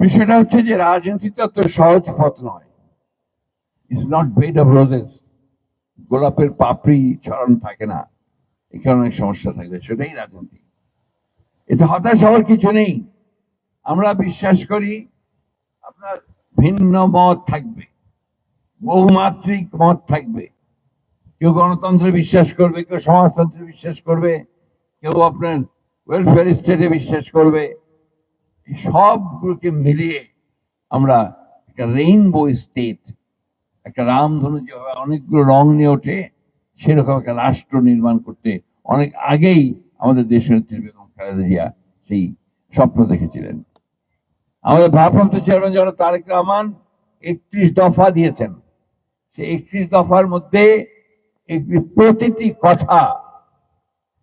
বিষয়টা হচ্ছে যে রাজনীতিটা তো সহজ পথ নয়। It's not bed of roses গোলাপের পাপড়ি ছড়ানো থাকে না। এখানে অনেক সমস্যা থাকবে সেটাই রাজনীতি। এটা হতাশ হওয়ার কিছু নেই। আমরা বিশ্বাস করি আপনার ভিন্ন মত থাকবে। বহুমাত্রিক মত থাকবে। কেউ গণতন্ত্রে বিশ্বাস করবে, কেউ সমাজতন্ত্রে বিশ্বাস করবে, কেউ আপনার ওয়েলফেয়ার স্টেটে বিশ্বাস করবে। সবগুলোকে মিলিয়ে আমরা একটা রেইনবো স্টেট একটা রামধনু যেভাবে অনেকগুলো রং নিয়ে ওঠে, সেরকম একটা রাষ্ট্র নির্মাণ করতে অনেক আগেই আমাদের দেশনেত্রী বেগম খালেদা জিয়া সেই স্বপ্ন দেখেছিলেন। আমাদের ভারপ্রাপ্ত চেয়ারম্যান যেন তারেক রহমান একত্রিশ দফা দিয়েছেন। সেই একত্রিশ দফার মধ্যে একটি প্রতিটি কথা,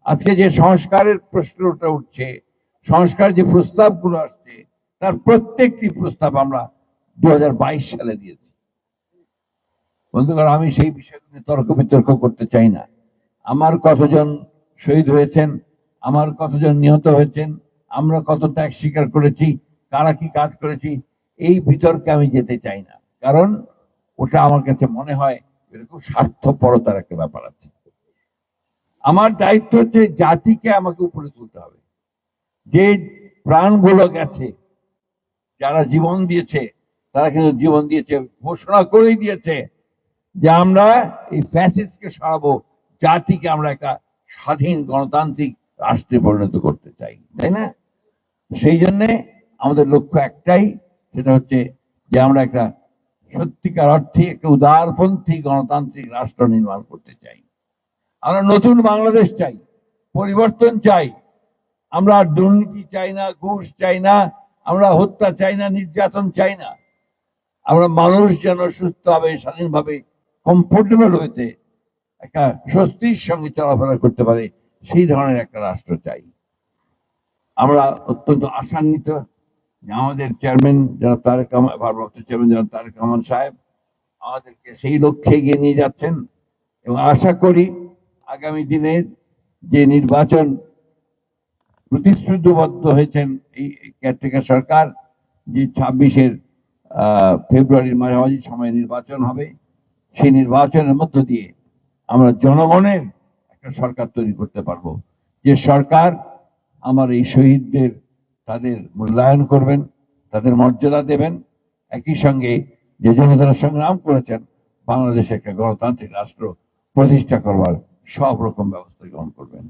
আজকে যে সংস্কারের প্রশ্নটা উঠছে, সংস্কার যে প্রস্তাবগুলো আসছে তার প্রত্যেকটি প্রস্তাব আমরা দু হাজার বাইশ সালে দিয়েছি। বন্ধুগণ, আমি সেই বিষয়গুলো তর্ক বিতর্ক করতে চাই না। আমার কতজন শহীদ হয়েছেন, আমার কতজন নিহত হয়েছেন, আমরা কত ত্যাগ স্বীকার করেছি, কারা কি কাজ করেছি, এই বিতর্কে আমি যেতে চাই না। কারণ ওটা আমার কাছে মনে হয় এরকম স্বার্থপরতার একটা ব্যাপার আছে। আমার দায়িত্ব হচ্ছে জাতিকে আমাকে উপরে তুলতে হবে। যে প্রাণগুলো গেছে যারা জীবন দিয়েছে, তারা কিন্তু জীবন দিয়েছে, ঘোষণা করেই দিয়েছে যে আমরা এই ফ্যাসিস্টকে সরাবো, জাতিকে আমরা একটা স্বাধীন গণতান্ত্রিক রাষ্ট্রে পরিণত করতে চাই, তাই না? সেই জন্যে আমাদের লক্ষ্য একটাই, সেটা হচ্ছে যে আমরা একটা সত্যিকার অর্থে একটা উদারপন্থী গণতান্ত্রিক রাষ্ট্র নির্মাণ করতে চাই। আমরা নতুন বাংলাদেশ চাই, পরিবর্তন চাই। আমরা দুর্নীতি চাই না, ঘুষ চাই না আমরা হত্যা চাই না, নির্যাতন চাই না। আমরা মানুষ যেন সুস্থভাবে, স্বাধীনভাবে কমফোর্টেবল হয়েছে একটা স্বস্তির সঙ্গে চলাফেরা করতে পারে, সেই ধরনের একটা রাষ্ট্র চাই। আমরা অত্যন্ত আশান্বিত আমাদের চেয়ারম্যান যারা তারেক ভারপ্রাপ্ত চেয়ারম্যান যারা তারেক রহমান সাহেব আমাদেরকে সেই লক্ষ্যে এগিয়ে নিয়ে যাচ্ছেন এবং আশা করি আগামী দিনের যে নির্বাচন প্রতিশ্রুতিবদ্ধ হয়েছেন এই কেয়ারটেকার সরকার যে ছাব্বিশের ফেব্রুয়ারির মাঝামাঝি সময় নির্বাচন হবে, সেই নির্বাচনের মধ্য দিয়ে আমরা জনগণের একটা সরকার তৈরি করতে পারব। যে সরকার আমার এই শহীদদের তাদের মূল্যায়ন করবেন, তাদের মর্যাদা দেবেন, একই সঙ্গে যে জন্য তারা সংগ্রাম করেছেন, বাংলাদেশে একটা গণতান্ত্রিক রাষ্ট্র প্রতিষ্ঠা করবার সব রকম ব্যবস্থা গ্রহণ করবেন।